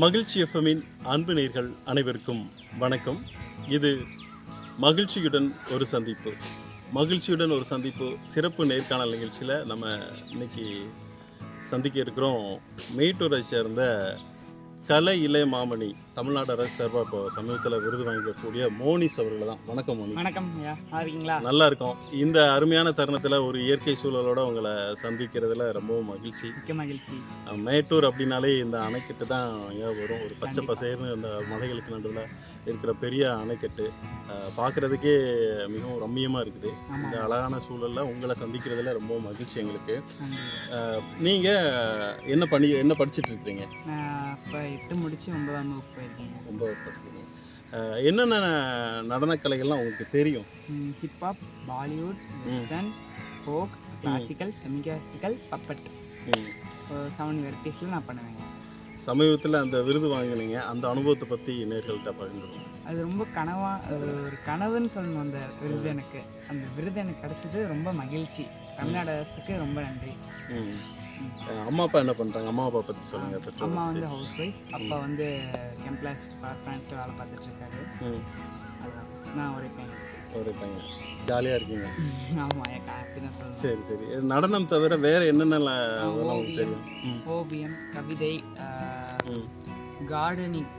மகிழ்ச்சி எஃப்எம்மின் அன்பு நேர்கள் அனைவருக்கும் வணக்கம். இது மகிழ்ச்சியுடன் ஒரு சந்திப்பு. மகிழ்ச்சியுடன் ஒரு சந்திப்பு சிறப்பு நேர்காணல் நிகழ்ச்சியில் நம்ம இன்னைக்கு சந்திக்க இருக்கிறோம். மேட்டூரை சேர்ந்த கலை இளைய மாமணி தமிழ்நாடு அரசு சார்பாக இப்போ சமீபத்தில் விருது வாங்கிக்கக்கூடிய மோனிஸ் அவர்களை தான். வணக்கம் மோனி வணக்கம் நல்லா இருக்கீங்களா? நல்லா இருக்கும். இந்த அருமையான தருணத்தில் ஒரு இயற்கை சூழலோட உங்களை சந்திக்கிறதுல ரொம்பவும் மகிழ்ச்சி. மிக்க மகிழ்ச்சி. மேட்டூர் அப்படின்னாலே இந்த அணைக்கட்டு தான் வரும். ஒரு பச்சை. பசேர்னு அந்த மலைகளுக்கு நடுவில் இருக்கிற பெரிய அணைக்கட்டு பார்க்கறதுக்கே மிகவும் ரம்மியமாக இருக்குது. இந்த அழகான சூழலில் உங்களை சந்திக்கிறதுல ரொம்ப மகிழ்ச்சி எங்களுக்கு. நீங்கள் என்ன பண்ணி என்ன படிச்சிட்டு இருக்கீங்க? நான் இப்போ எட்டு முடிச்சு ஒன்பதாம் வகுப்பு போயிருக்கேன் ரொம்ப படிக்கிறீங்க. அஹ் என்னென்ன நடனக்கலைகள்லாம் உங்களுக்கு தெரியும்? Hip hop Bollywood western folk classical semi classical puppet. Seven வெரைட்டிஸில் நான் பண்ணுவேங்க. சமீபத்தில் அந்த விருது வாங்கினீங்க. அந்த அனுபவத்தை பற்றி நேர்கள்ட்ட பகிர்ந்துருவோம் அது ரொம்ப கனவா ஒரு கனவுன்னு சொல்லணும் அந்த விருது எனக்கு. அந்த விருது எனக்கு கிடைச்சது ரொம்ப மகிழ்ச்சி. தமிழ்நாடு அரசுக்கு ரொம்ப நன்றி. அம்மா அப்பா என்ன பண்ணுறாங்க அம்மா அப்பா பற்றி சொல்லுங்கள் அம்மா. வந்து ஹவுஸ் ஒய்ஃப் அப்பா வந்து கெம்ப்ளாஸ் டிபார்ட்மெண்ட் வேலை பார்த்துட்டு இருக்காரு. ம். அதான். நான் ஒரு பையன். ஒரு பையன் ஜாலியாக இருக்கீங்க. ஆமாம் என் தான் சரி சரி. நடனம் தவிர வேற என்னென்ன. தெரியும்? ஓவியம் கவிதை கார்டனிங்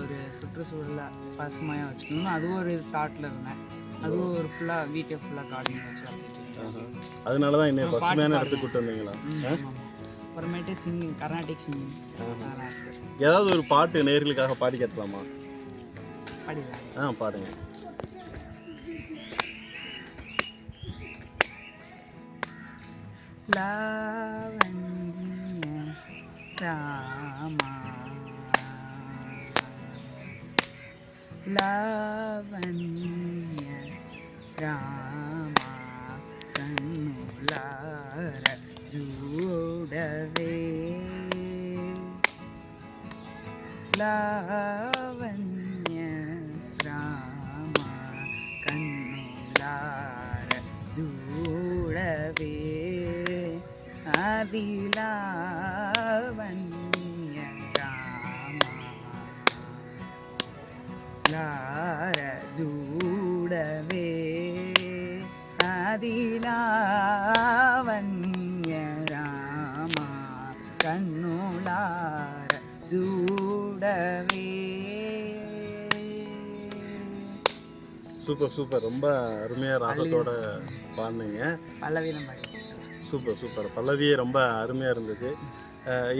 ஒரு சுற்றுச்சூழலை பசுமையாக வச்சுக்கணும் அதுவும் ஒரு தாட்டில் இருந்தேன். அதுவும் ஒரு ஃபுல்லாக வீட்டை ஃபுல்லாக கார்டனிங் வச்சு வளர்த்துட்டு. அதனால தான் என்ன பசுமையான. இடத்துக்கு கூட்டு வந்தீங்களா. அப்புறமேட்டு சிங்கிங் கர்நாடிக் சிங்கிங் ஏதாவது ஒரு பாட்டு நேர்களுக்காக பாடி கேட்கலாமா? படிக்கலாம் ஆ பாடுங்க. லாவண்ய ராமா லாவண்ய ராமா கண்ணுலார ஜூடவே லாவண்ய ராமா கண்ணுலார ஜூடவே அதிலாவண்ய ஜூடவே அதிலாவண்ய ராமா கண்ணுளார ஜூடவே சூப்பர் சூப்பர். ரொம்ப அருமையாக ராகத்தோட பாடினீங்க. பல்லவீனம் பாடி சூப்பர் சூப்பர் பல்லவியே ரொம்ப அருமையாக இருந்தது.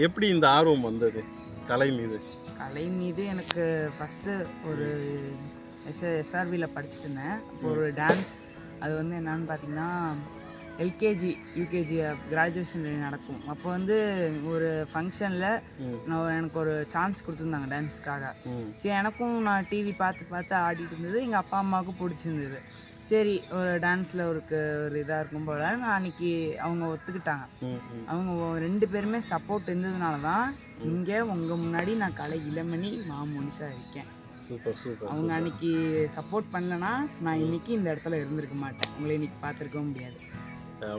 எப்படி இந்த ஆர்வம் வந்தது கலை மீது? கலை மீது எனக்கு ஃபஸ்ட்டு ஒரு எஸ் எஸ்ஆர்வியில் படிச்சுட்டு இருந்தேன். அப்போ ஒரு டான்ஸ் அது வந்து என்னன்னு பார்த்தீங்கன்னா எல்கேஜி யூகேஜி கிராஜுவேஷன் நடக்கும். அப்போ வந்து ஒரு ஃபங்க்ஷனில் நான் எனக்கு ஒரு சான்ஸ் கொடுத்துருந்தாங்க டான்ஸுக்காக சரி எனக்கும் நான் டிவி பார்த்து பார்த்து ஆடிட்டு இருந்தது. எங்கள் அப்பா அம்மாவுக்கும் பிடிச்சிருந்தது. சரி ஒரு டான்ஸில் ஒரு ஒரு இதாக இருக்கும் போல நான் அன்னைக்கு அவங்க ஒத்துக்கிட்டாங்க. அவங்க ரெண்டு பேருமே சப்போர்ட் இருந்ததுனால தான் இங்கே உங்கள் முன்னாடி நான் கலை இளமணி மாமுனிஷா இருக்கேன். சூப்பர் சூப்பர் அவங்க அன்னைக்கு சப்போர்ட் பண்ணலனா நான் இன்னைக்கு இந்த இடத்துல இருந்திருக்க மாட்டேன். உங்களை இன்னைக்கு பார்த்துருக்கவும் முடியாது.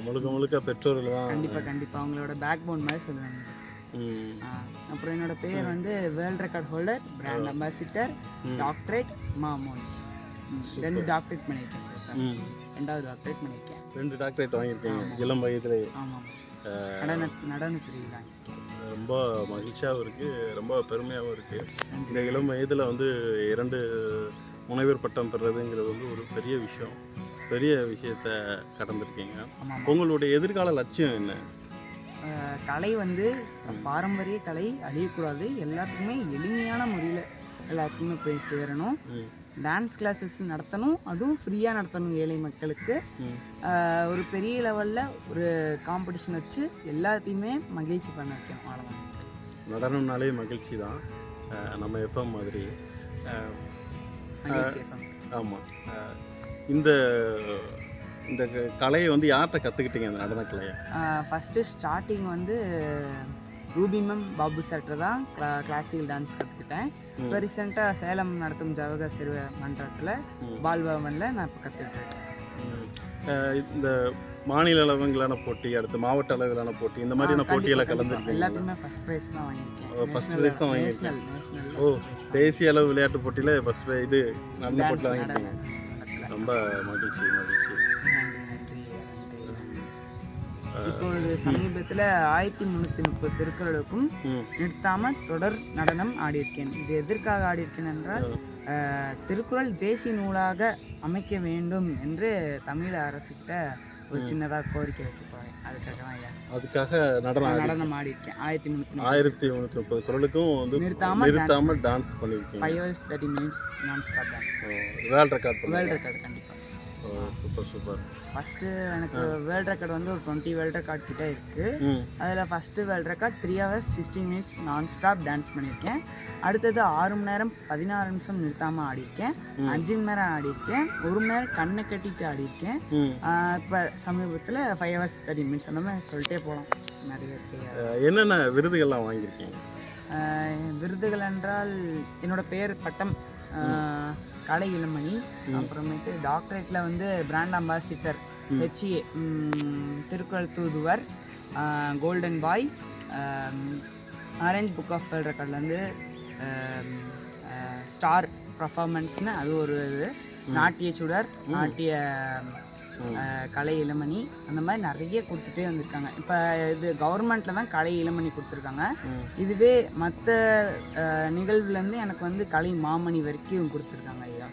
முழுக்க முழுக்க பெற்றோர்கள் தான் கண்டிப்பாக கண்டிப்பாக அவங்களோட பேக் போன் மாதிரி சொல்லுவாங்க. அப்புறம் என்னோட பேர் வந்து world record holder brand ambassador doctorate ம், ரெண்டு டாக்டரேட் பண்ணியிருக்கேன் சார் ரெண்டாவது டாக்டரேட் பண்ணியிருக்கேன். ரெண்டு டாக்டரேட் வாங்கியிருக்கீங்க. இளம் வயதுலேயே. ஆமாம் நடன நடன வாங்கியிருக்கேன் ரொம்ப மகிழ்ச்சியாகவும் இருக்குது ரொம்ப பெருமையாகவும் இருக்குது இந்த இளம் வயதில் வந்து இரண்டு முனைவர் பட்டம் பெறுறதுங்கிறது வந்து ஒரு பெரிய விஷயம். பெரிய விஷயத்த கடந்திருக்கீங்க. உங்களுடைய எதிர்கால லட்சியம் என்ன? கலை வந்து பாரம்பரிய கலை அழியக்கூடாது. எல்லாத்துக்குமே எளிமையான முறையில் எல்லாத்துக்குமே போய் சேரணும். டான்ஸ் கிளாஸஸ் நடத்தணும். அதுவும் ஃப்ரீயாக நடத்தணும் ஏழை மக்களுக்கு. ஒரு பெரிய லெவலில் ஒரு காம்படிஷன் வச்சு எல்லாத்தையுமே மகிழ்ச்சி பண்ண வைக்கணும். அவ்வளோதான் நடனம்னாலே மகிழ்ச்சி தான். நம்ம எஃப்எம் மாதிரி. ஆமாம் இந்த இந்த கலையை வந்து யார்கிட்ட கற்றுக்கிட்டீங்க அந்த நடனக்கலையை அஹ் ஃபஸ்ட்டு ஸ்டார்டிங் வந்து ரூபி மேம் பாபு சார்ட்ட தான் கிளா கிளாசிக்கல் டான்ஸ் கற்றுக்கிட்டேன் இப்போ ரீசெண்டாக சேலம் நடத்தும் ஜவக சிறுவ மன்றத்தில். பால்பவனில் நான் இப்போ கற்றுக்கிட்டு இருக்கேன். ம். அஹ், இந்த மாநில அளவிலான போட்டி அடுத்து மாவட்ட அளவிலான போட்டி இந்த மாதிரியான போட்டியில் கலந்துருக்கீங்க. எல்லாத்துக்குமே ஃபர்ஸ்ட் ப்ரைஸ் தான் வாங்கியிருக்கேன். first prize தான் நேஷனல் ஓ தேசிய அளவு விளையாட்டு போட்டியில் ஃபஸ்ட் இது நடன போட்டியில் வாங்கியிருக்கீங்க. ரொம்ப மகிழ்ச்சி மகிழ்ச்சி. இப்பொழுது சமீபத்தில் ஆயிரத்தி முந்நூற்றி முப்பது திருக்குறளுக்கும் ம். நிறுத்தாம தொடர் நடனம் ஆடியிருக்கேன். இது எதற்காக ஆடியிருக்கேன் என்றால் திருக்குறள் தேசிய நூலாக அமைக்க வேண்டும் என்று தமிழ் அரசுகிட்ட ஒரு சின்னதாக கோரிக்கை வைக்க போகிறேன் அதுக்காக தான் ஐயா. அதுக்காக நடனம் ஆடி- நடனம் ஆடியிருக்கேன். ஆயிரத்தி முந்நூற்றி ஆயிரத்தி முந்நூற்றி முப்பது குரலுக்கும் வந்து நிறுத்தாம நிறுத்தாம டான்ஸ் பண்ணியிருக்கீங்க. Five hours thirty minutes non stop dance world record world record கண்டிப்பாக சூப்பர் சூப்பர் ஃபஸ்ட்டு எனக்கு வேர்ல்டு ரெக்கார்டு வந்து ஒரு டுவெண்ட்டி வேர்ல்டு ரெக்கார்ட் கிட்ட இருக்குது அதில் first world record three hours sixteen minutes non stop dance பண்ணியிருக்கேன் அடுத்தது ஆறு மணி நேரம் பதினாறு நிமிஷம் நிறுத்தாமல் ஆடியிருக்கேன் அஞ்சு மணி நேரம் ஆடியிருக்கேன் ஒரு மணி நேரம் கண்ணை கட்டிட்டு ஆடியிருக்கேன் இப்போ சமீபத்தில் ஃபைவ் ஹவர்ஸ் தேர்ட்டி மினிட்ஸ் அந்த மாதிரி சொல்லிட்டே போகலாம் நிறைய என்னென்ன விருதுகள்லாம் வாங்கியிருக்கீங்க? விருதுகள் என்றால் என்னோட பேர் பட்டம். கலை இளமணி அப்புறமேட்டு டாக்டரேட்டில் வந்து பிராண்ட் அம்பாசிடர் ஹெச்ஏ திருக்குறள் தூதுவர் golden boy orange book of world ரெக்கார்ட்லேருந்து star பர்ஃபார்மன்ஸ்னு அது ஒரு இது. நாட்டிய சுடர் நாட்டிய கலை இளமணி அந்த மாதிரி நிறைய கொடுத்துட்டே வந்திருக்காங்க. இப்போ இது கவர்மெண்ட்டில் தான் கலை இளமணி கொடுத்துருக்காங்க. இதுவே மற்ற நிகழ்வுலேருந்து எனக்கு வந்து கலை மாமணி வரைக்கும் கொடுத்துருக்காங்க ஐயா.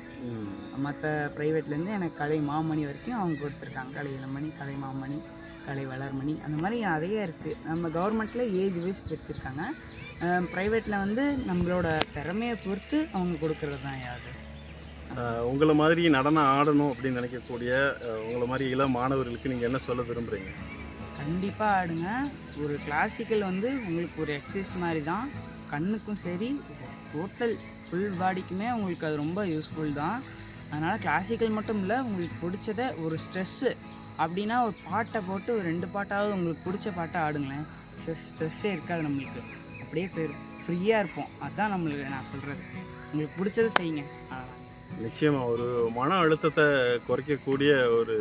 மற்ற ப்ரைவேட்லேருந்து எனக்கு கலை மாமணி வரைக்கும் அவங்க கொடுத்துருக்காங்க. கலை இளமணி கலை மாமணி கலை வளர்மணி அந்த மாதிரி நிறைய இருக்குது நம்ம கவர்மெண்ட்டில் ஏஜ் வைஸ் பிரிச்சிருக்காங்க ப்ரைவேட்டில் வந்து நம்மளோட திறமையை பொறுத்து அவங்க கொடுக்கறது தான் யாது உங்களை மாதிரி நடனம் ஆடணும் அப்படின்னு நினைக்கக்கூடிய உங்களை மாதிரி இளம் மாணவர்களுக்கு நீங்கள் என்ன சொல்ல விரும்புகிறீங்க கண்டிப்பாக ஆடுங்க. ஒரு கிளாசிக்கல் வந்து உங்களுக்கு ஒரு எக்ஸசைஸ் மாதிரி தான் கண்ணுக்கும் சரி டோட்டல் ஃபுல் பாடிக்குமே உங்களுக்கு அது ரொம்ப யூஸ்ஃபுல் தான். அதனால் கிளாசிக்கல் மட்டும் இல்லை உங்களுக்கு பிடிச்சத ஒரு ஸ்ட்ரெஸ்ஸு அப்படின்னா ஒரு பாட்டை போட்டு ஒரு ரெண்டு பாட்டாவது உங்களுக்கு பிடிச்ச பாட்டை ஆடுங்களேன். ஸ்ட்ரெஸ் ஸ்ட்ரெஸ்ஸே இருக்காது நம்மளுக்கு. அப்படியே போயிடும் ஃப்ரீயாக இருப்போம். அதுதான் நம்மளுக்கு நான் சொல்கிறது உங்களுக்கு பிடிச்சதை செய்யுங்க. நிச்சயமாக ஒரு மன அழுத்தத்தை குறைக்கக்கூடிய ஒரு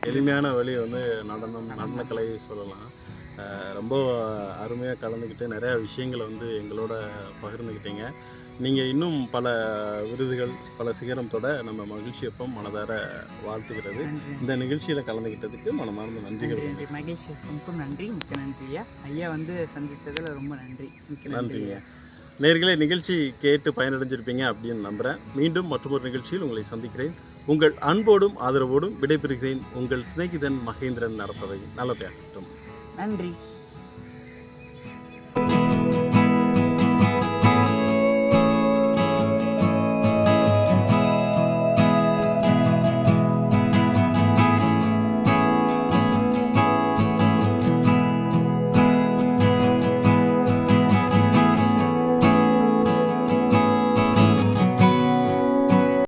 எளிமையான வழி வந்து நடனம் நடனக்கலை சொல்லலாம். ரொம்ப அருமையாக கலந்துக்கிட்டு நிறையா விஷயங்களை வந்து எங்களோட பகிர்ந்துக்கிட்டீங்க. நீங்கள் இன்னும் பல விருதுகள் பல சிகரம் தொட நம்ம மகிழ்ச்சி எப்பம் மனதார வாழ்த்துகிறது. இந்த நிகழ்ச்சியில் கலந்துக்கிட்டதுக்கு மனமார்ந்த நன்றிகள். நன்றி நன்றி. மிக்க நன்றி ஐயா வந்து சந்திச்சதுல ரொம்ப நன்றி. நன்றிங்க. நேர்களே நிகழ்ச்சி கேட்டு பயனடைஞ்சிருப்பீங்க அப்படின்னு நம்புகிறேன் மீண்டும் மற்றொரு நிகழ்ச்சியில் உங்களை சந்திக்கிறேன். உங்கள் அன்போடும் ஆதரவோடும் விடைபெறுகிறேன். உங்கள் சிநேகிதன் மகேந்திரன் நடப்பதை நல்லபடியாகட்டும் நன்றி.